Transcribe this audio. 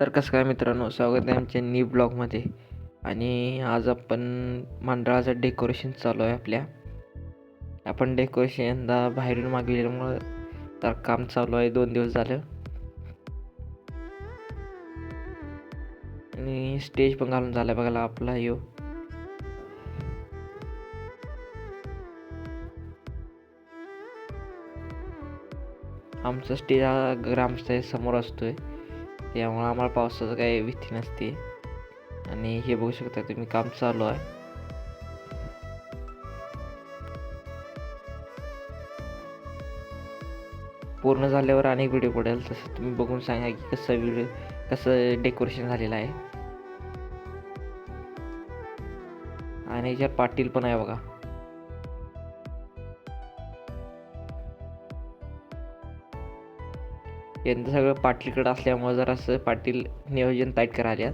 तर कसं काय मित्रांनो स्वागत आहे आमच्या नी ब्लॉगमध्ये आणि आज आपण मंडळाचं डेकोरेशन चालू आहे आपल्या. आपण डेकोरेशन यंदा बाहेरून मागविल्यामुळं तर काम चालू आहे दोन दिवस झालं. आणि स्टेज पण घालून झाला बघायला आपला यो. आमचा स्टेज हा ग्रामस्थाच्या समोर असतोय. त्यामुळं आम्हाला पावसाचं काही भीती नसते. आणि हे बघू शकता तुम्ही काम चालू आहे. पूर्ण झाल्यावर अनेक व्हिडिओ पडेल तसं तुम्ही बघून सांगा की कसं व्हिडिओ कसं डेकोरेशन झालेलं आहे. आणि याच्यात पाटील पण आहे बघा. यंदा सगळं पाटीलकडं असल्यामुळं जरासं पाटील नियोजन टाईट करायल्यात.